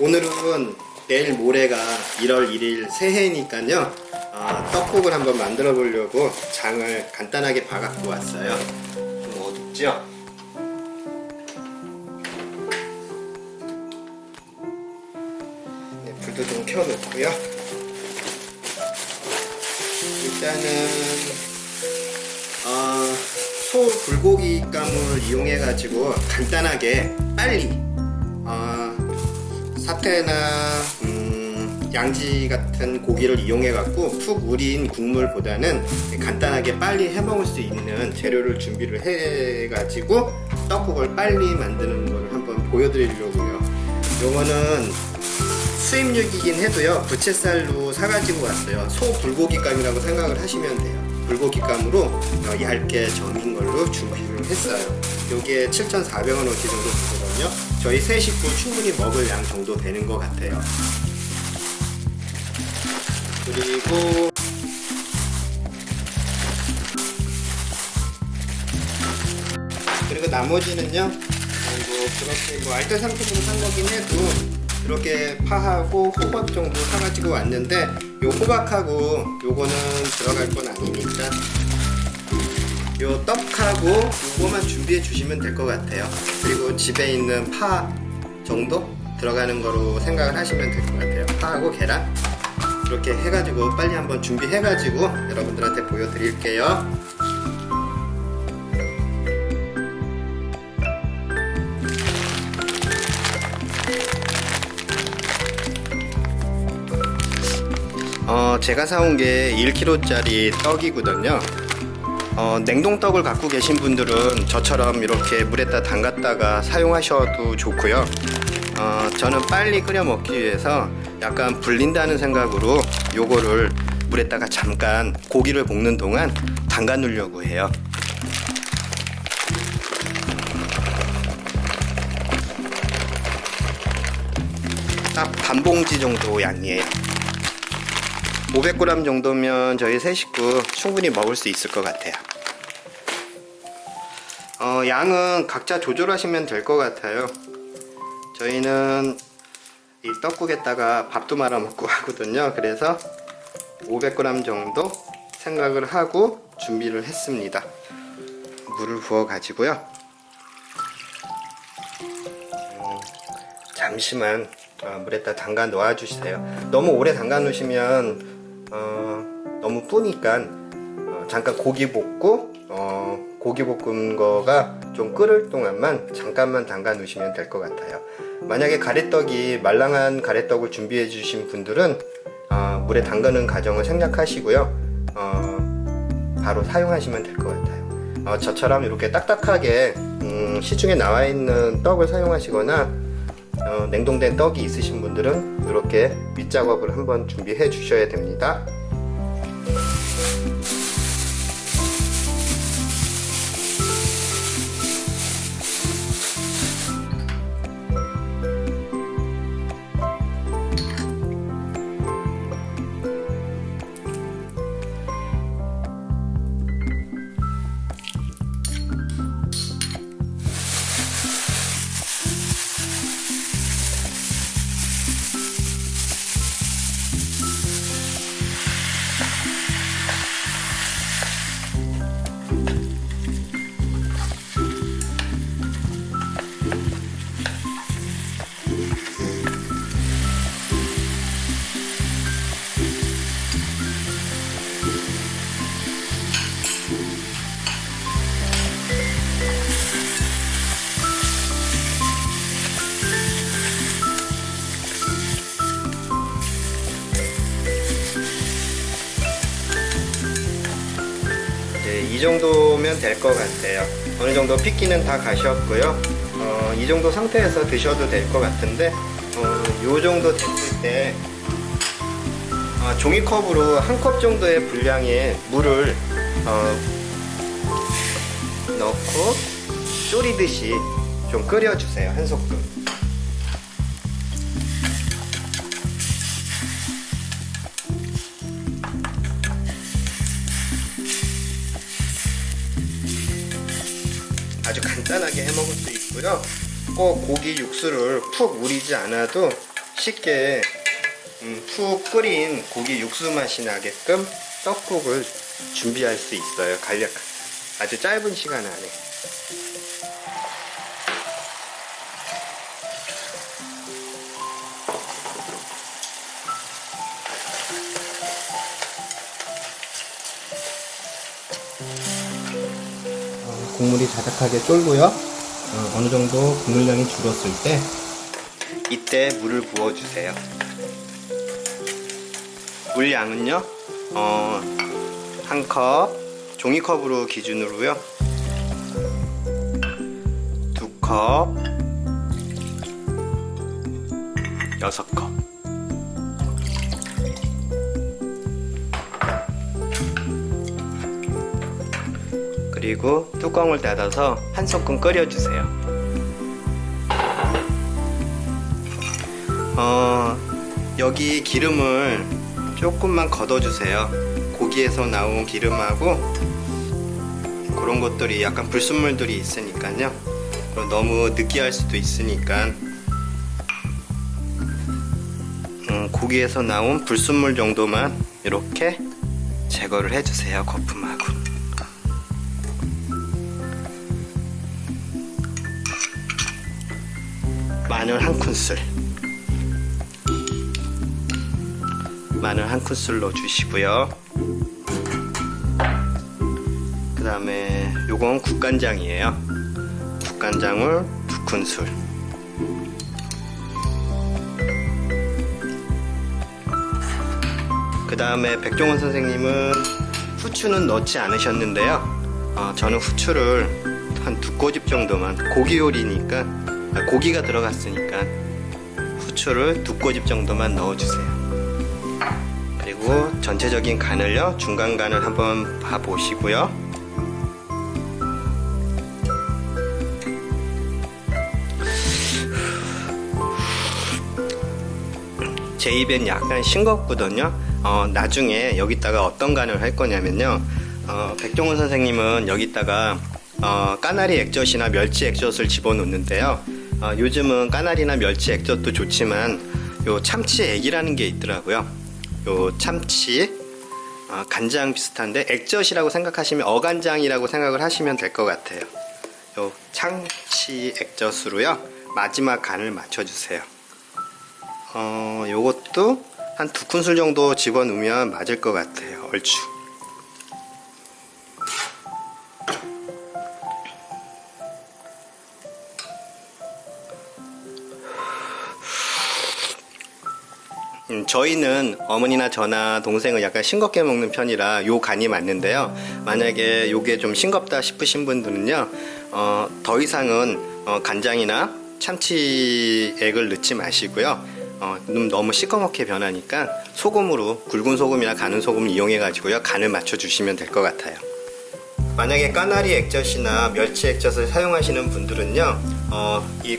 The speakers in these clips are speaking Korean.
오늘은 내일 모레가 1월 1일 새해니까요. 어, 떡국을 한번 만들어 보려고 장을 간단하게 봐갖고 왔어요. 좀 어둡죠? 네, 불도 좀 켜놓고요. 일단은 어, 소 불고기 감을 이용해 가지고 간단하게 빨리 어, 사태나 음, 양지 같은 고기를 이용해 갖고 푹 우린 국물보다는 간단하게 빨리 해 먹을 수 있는 재료를 준비를 해 가지고 떡국을 빨리 만드는 걸 한번 보여드리려고요. 요거는 수입육이긴 해도요 부채살로 사가지고 왔어요. 소 불고기감이라고 생각을 하시면 돼요. 불고기감으로 어, 얇게 점인 걸로 준비를 했어요. 요게 7,400원 어치 정도 되거든요. 저희 세 식구 충분히 먹을 양 정도 되는 것 같아요. 그리고 그리고 나머지는요 뭐 그렇게 뭐 알뜰 상품으로 산 거긴 해도 이렇게 파하고 호박 정도 사가지고 왔는데 요 호박하고 요거는 들어갈 건 아니니까 요 떡하고 요거만 준비해 주시면 될 것 같아요. 그리고 집에 있는 파 정도 들어가는 거로 생각을 하시면 될 것 같아요. 파하고 계란. 이렇게 해가지고 빨리 한번 준비해가지고 여러분들한테 보여드릴게요. 어, 제가 사온 게 1kg짜리 떡이거든요. 어, 냉동떡을 갖고 계신 분들은 저처럼 이렇게 물에다 담갔다가 사용하셔도 좋고요. 어, 저는 빨리 끓여 먹기 위해서 약간 불린다는 생각으로 요거를 물에다가 잠깐 고기를 볶는 동안 담가 놓으려고 해요. 딱 반 봉지 정도 양이에요. 500g 정도면 저희 세 식구 충분히 먹을 수 있을 것 같아요. 어, 양은 각자 조절하시면 될 것 같아요. 저희는 이 떡국에다가 밥도 말아 먹고 하거든요. 그래서 500g 정도 생각을 하고 준비를 했습니다. 물을 부어 가지고요. 음, 잠시만 어, 물에다 담가 놓아 주세요. 너무 오래 담가 놓으시면 어, 너무 뿌니까 어, 잠깐 고기 볶고 어, 고기 볶은 거가 좀 끓을 동안만 잠깐만 담가 놓으시면 될 것 같아요. 만약에 가래떡이 말랑한 가래떡을 준비해 주신 분들은 어, 물에 담그는 과정을 생략하시고요. 어, 바로 사용하시면 될 것 같아요. 어, 저처럼 이렇게 딱딱하게 음, 시중에 나와 있는 떡을 사용하시거나 어, 냉동된 떡이 있으신 분들은 이렇게 밑작업을 한번 준비해 주셔야 됩니다. 이 정도면 될 것 같아요. 어느 정도 핏기는 다 가셨고요. 어, 이 정도 상태에서 드셔도 될 것 같은데, 어, 요 정도 됐을 때, 어, 종이컵으로 한 컵 정도의 분량의 물을 어, 넣고 졸이듯이 좀 끓여주세요. 한 소끔. 간단하게 해 먹을 수 있고요. 꼭 고기 육수를 푹 우리지 않아도 쉽게 음, 푹 끓인 고기 육수 맛이 나게끔 떡국을 준비할 수 있어요. 간략 아주 짧은 시간 안에. 국물이 자작하게 쫄고요. 어, 어느 정도 국물량이 줄었을 때 이때 물을 부어주세요. 물 양은요, 어, 한 컵, 종이컵으로 기준으로요, 두 컵, 그리고 뚜껑을 닫아서 한 소끔 끓여주세요. 어, 여기 기름을 조금만 걷어주세요. 고기에서 나온 기름하고 그런 것들이 약간 불순물들이 있으니까요. 너무 느끼할 수도 있으니까 음, 고기에서 나온 불순물 정도만 이렇게 제거를 해주세요. 거품하고. 마늘 한 큰술. 마늘 한 큰술 넣어주시고요. 그 다음에 요건 국간장이에요. 국간장을 두 큰술. 그 다음에 백종원 선생님은 후추는 넣지 않으셨는데요. 어, 저는 후추를 한 두 꼬집 정도만 고기 요리니까 아, 고기가 들어갔으니까 후추를 두 꼬집 정도만 넣어주세요. 그리고 전체적인 간을요 중간 간을 한번 봐 보시고요. 제 입엔 약간 싱겁거든요. 어, 나중에 여기다가 어떤 간을 할 거냐면요. 어, 백종원 선생님은 여기다가 어, 까나리 액젓이나 멸치 액젓을 집어넣는데요. 어, 요즘은 까나리나 멸치 액젓도 좋지만 요 참치 액이라는 게 있더라고요. 요 참치 어, 간장 비슷한데 액젓이라고 생각하시면 어간장이라고 생각을 하시면 될 것 같아요. 요 참치 액젓으로요 마지막 간을 맞춰주세요. 어, 요것도 한 두 큰술 정도 집어넣으면 맞을 것 같아요. 얼추. 음, 저희는 어머니나 저나 동생은 약간 싱겁게 먹는 편이라 요 간이 맞는데요. 만약에 요게 좀 싱겁다 싶으신 분들은요, 어, 더 이상은 어, 간장이나 참치액을 넣지 마시고요. 어, 좀 너무 시커멓게 변하니까 소금으로 굵은 소금이나 가는 소금을 이용해 가지고요 간을 맞춰 주시면 될 것 같아요. 만약에 까나리 액젓이나 멸치 액젓을 사용하시는 분들은요, 어, 이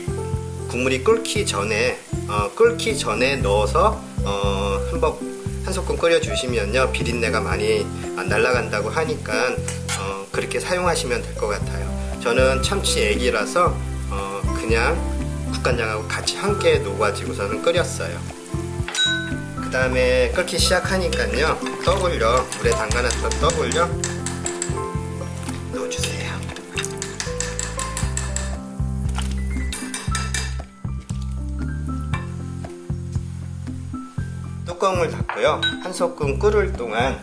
국물이 끓기 전에 어, 끓기 전에 넣어서 어, 한번 한 소끔 끓여 주시면요 비린내가 많이 안 날아간다고 하니까 어, 그렇게 사용하시면 될 것 같아요. 저는 참치 액이라서 어, 그냥 국간장하고 같이 함께 녹아지고서는 끓였어요. 그 다음에 끓기 시작하니까요 떡을요 물에 담가놨던 떡을요. 뚜껑을 닫고요. 한 소끔 끓을 동안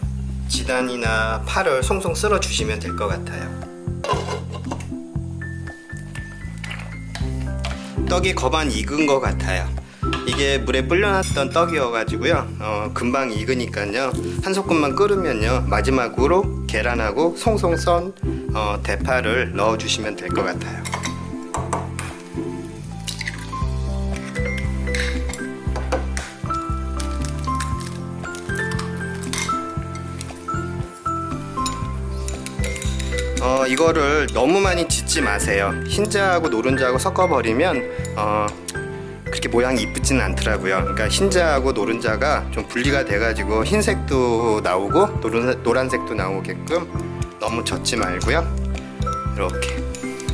지단이나 파를 송송 썰어 주시면 될 것 같아요. 떡이 거반 익은 것 같아요. 이게 물에 불려놨던 떡이어가지고요. 어, 금방 익으니까요. 한 소끔만 끓으면요. 마지막으로 계란하고 송송 썬 어, 대파를 넣어주시면 될 것 같아요. 어, 이거를 너무 많이 짓지 마세요. 흰자하고 노른자하고 섞어버리면 어, 그렇게 모양이 이쁘지는 않더라고요. 그러니까 흰자하고 노른자가 좀 분리가 돼가지고 흰색도 나오고 노란, 노란색도 나오게끔 너무 젓지 말고요. 이렇게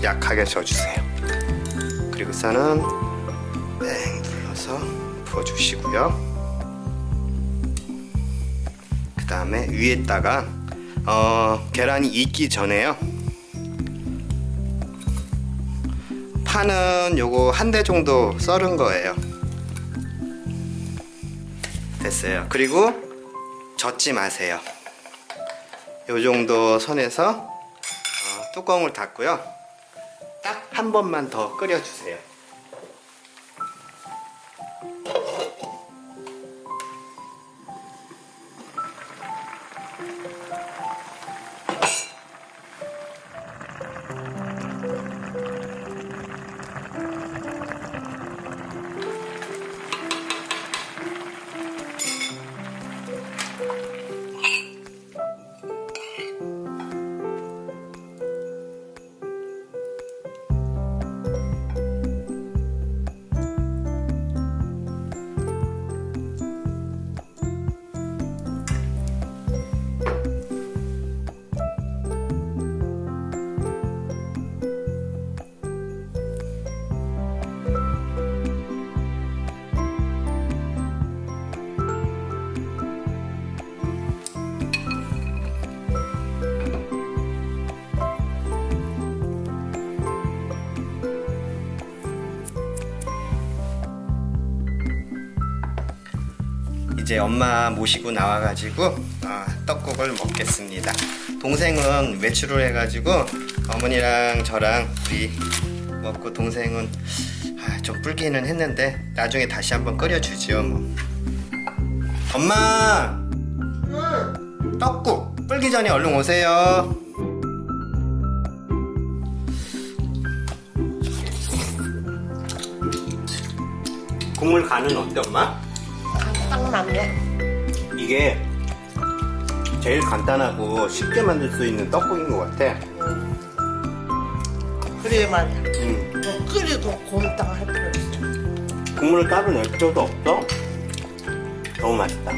약하게 져주세요. 그리고서는 뺑 눌러서 부어주시고요. 그 다음에 위에다가 어, 계란이 익기 전에요. 파는 요거 한 대 정도 썰은 거예요. 됐어요. 그리고 젓지 마세요. 요 정도 선에서 어, 뚜껑을 닫고요. 딱 한 번만 더 끓여주세요. 이제 엄마 모시고 나와가지고 아, 떡국을 먹겠습니다. 동생은 외출을 해가지고 어머니랑 저랑 우리 먹고 동생은 아, 좀 불기는 했는데 나중에 다시 한번 끓여주지요 뭐. 엄마 떡국 불기 전에 얼른 오세요. 국물 간은 어때 엄마? 딱 맞네. 이게 제일 간단하고 쉽게 만들 수 있는 떡국인 것 같아. 그래 맞아. 음. 뭐 끓이고 곰탕 할 필요 없어. 국물을 따로 낼 필요도 없어. 너무 맛있다.